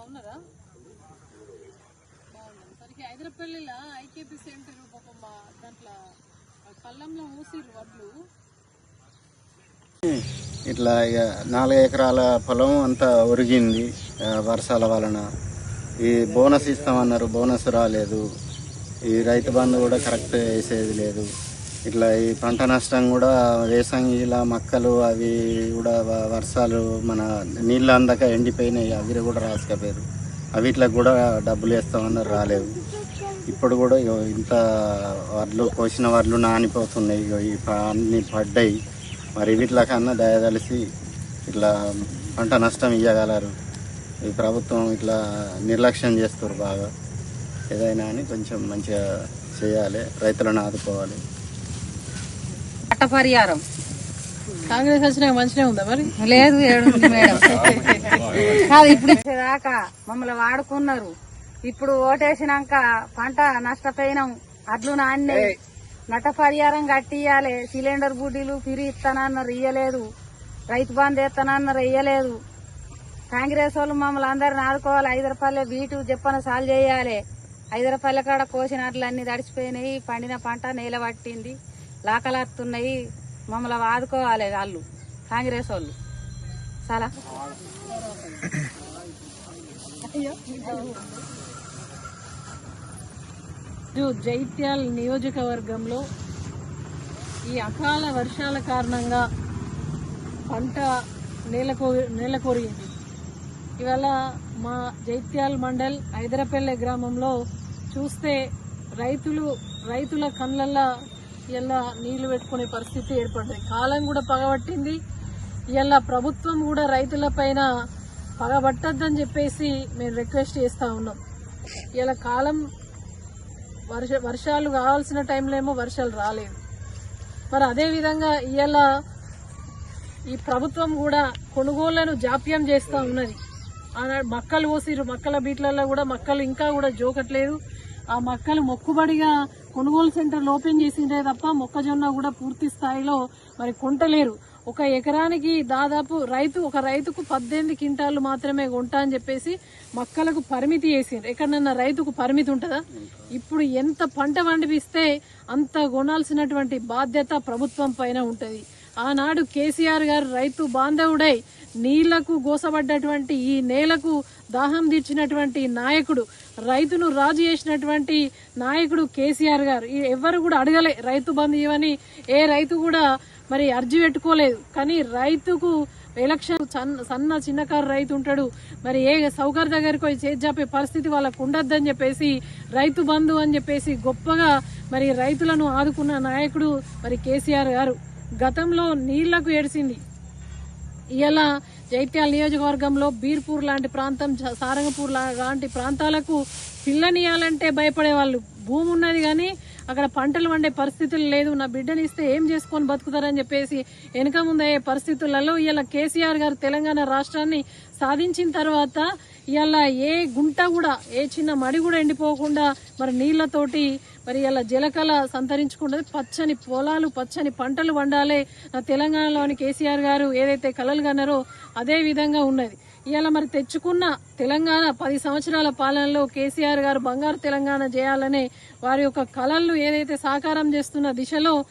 బాగున్నారా? బాగున్నాను సరికి హైదరాపల్లిలో ఐకేపీ సెంటర్ పాపం మా దాంట్లో కళ్ళంలో మూసిరు వడ్లు. ఇట్లా ఇక నాలుగు ఎకరాల పొలం అంతా ఒరిగింది వర్షాల వలన. ఈ బోనస్ ఇస్తామన్నారు బోనస్ రాలేదు. ఈ రైతు బంధు కూడా కరెక్ట్ వేసేది లేదు. ఇట్లా ఈ పంట నష్టం కూడా వేసంగిలా మొక్కలు అవి కూడా వర్షాలు మన నీళ్ళు అందక ఎండిపోయినాయి అవి కూడా రాసుకపోయారు. అవిట్లకు కూడా డబ్బులు వేస్తామన్నారు రాలేవు ఇప్పుడు కూడా ఇగో ఇంత వడ్లు కోసిన వడ్లు నానిపోతున్నాయి ఇగో ఈ అన్ని పడ్డాయి. మరి వీటిల కన్నా దయదలిసి ఇట్లా పంట నష్టం ఇవ్వగలరు ఈ ప్రభుత్వం ఇట్లా నిర్లక్ష్యం చేస్తారు బాగా. ఏదైనా అని కొంచెం మంచిగా చేయాలి రైతులను ఆదుకోవాలి. పట్ట పరిహారం. కాంగ్రెస్ వచ్చినాక మంచిగా ఉందా మరి? లేదు ఏడుంది మేడం. కాదు ఇప్పుడు దాకా మమ్మల్ని వాడుకున్నారు. ఇప్పుడు ఓటేసినాక పంట నష్టపోయినాం. అడ్లు నాణ్యాయి నట పరిహారం కట్టియాలి సిలిండర్ బుడ్డీలు ఫిరి ఇస్తానన్నారు ఇయ్యలేదు. రైతు బంధు ఇస్తానన్నారు ఇయ్యలేదు. కాంగ్రెస్ వాళ్ళు మమ్మల్ని అందరిని ఆదుకోవాలి. ఐదు రూపాయలే బీటు చెప్పన సాల్ చేయాలి. ఐదు రూపాయల కాడ కోసిన అడ్లు అన్ని తడిచిపోయినాయి. పండిన పంట నేల పట్టింది. లాకలాత్తున్నాయి మమ్మల్ని ఆదుకోవాలి వాళ్ళు కాంగ్రెస్ వాళ్ళు. చాలా జైత్యాల్ జైత్యాల నియోజకవర్గంలో ఈ అకాల వర్షాల కారణంగా పంట నేలకో నేలకొరిగింది. ఇవాళ మా జైత్యాల మండల్ హైదరపల్లె గ్రామంలో చూస్తే రైతులు రైతుల కళ్ళల్లో ఇలా నీళ్ళు పెట్టుకునే పరిస్థితి ఏర్పడింది కాలం కూడా పగబట్టింది ఇలా ప్రభుత్వం కూడా రైతుల పైన పగబట్టద్దని చెప్పేసి మేము రిక్వెస్ట్ చేస్తా ఉన్నాం. ఇలా కాలం వర్ష వర్షాలు కావాల్సిన టైంలో ఏమో వర్షాలు రాలేదు. మరి అదే విధంగా ఈ ప్రభుత్వం కూడా కొనుగోళ్ళను జాప్యం చేస్తూ ఉన్నది. మక్కలు పోసిరు మక్కల బీట్లలో కూడా మక్కలు ఇంకా కూడా జోకట్లేదు. ఆ మక్కలు మొక్కుబడిగా కొనుగోలు సెంటర్లు ఓపెన్ చేసిందే తప్ప మొక్కజొన్న కూడా పూర్తి స్థాయిలో మరి కొంటలేరు. ఒక ఎకరానికి దాదాపు రైతు ఒక రైతుకు పద్దెనిమిది క్వింటాలు మాత్రమే కొంటా అని చెప్పేసి మక్కలకు పరిమితి వేసిండ్రు ఎక్కడన్నా రైతుకు పరిమితి ఉంటుందా? ఇప్పుడు ఎంత పంట పండిపిస్తే అంత కొనాల్సినటువంటి బాధ్యత ప్రభుత్వం పైన ఉంటుంది. ఆనాడు కేసీఆర్ గారు రైతు బాంధవుడై నీళ్ళకు గోసబడ్డటువంటి ఈ నేలకు దాహం తీర్చినటువంటి నాయకుడు రైతును రాజు చేసినటువంటి నాయకుడు కేసీఆర్ గారు. ఎవరు ఎవ్వరు కూడా అడగలే రైతు బంధు ఇవని ఏ రైతు కూడా మరి అర్జీ పెట్టుకోలేదు. కానీ రైతుకు ఎలక్షన్ సన్న సన్న చిన్నకారు రైతు ఉంటాడు. మరి ఏ సౌకర్ దగ్గరికి పోయి పరిస్థితి వాళ్ళకు ఉండద్దని చెప్పేసి రైతు బంధు అని చెప్పేసి గొప్పగా మరి రైతులను ఆదుకున్న నాయకుడు మరి కేసీఆర్ గారు. గతంలో నీళ్ళకు ఏడిసింది ఇలా జైత్యాల నియోజకవర్గంలో బీర్పూర్ లాంటి ప్రాంతం సారంగపూర్ లాంటి ప్రాంతాలకు పిల్లనియాలంటే భయపడే వాళ్ళు భూమి ఉన్నది కానీ అక్కడ పంటలు వండే పరిస్థితులు లేదు. నా బిడ్డని ఇస్తే ఏం చేసుకొని బతుకుతారని చెప్పేసి వెనుక ముందు అయ్యే పరిస్థితులలో ఇలా కేసీఆర్ గారు తెలంగాణ రాష్ట్రాన్ని సాధించిన తర్వాత ఇలా ఏ గుంట కూడా ఏ చిన్న మడి కూడా ఎండిపోకుండా మరి నీళ్ళతోటి మరి ఇలా జలకళ సంతరించుకున్నది పచ్చని పొలాలు పచ్చని పంటలు వండాలి తెలంగాణలోని కేసీఆర్ గారు ఏదైతే కలలు కన్నారో అదే విధంగా ఉన్నది. ఇవాళ మరి తెచ్చుకున్న తెలంగాణ పది సంవత్సరాల పాలనలో కేసీఆర్ గారు బంగారు తెలంగాణ చేయాలనే వారి యొక్క కళలను ఏదైతే సాకారం చేస్తున్న దిశలో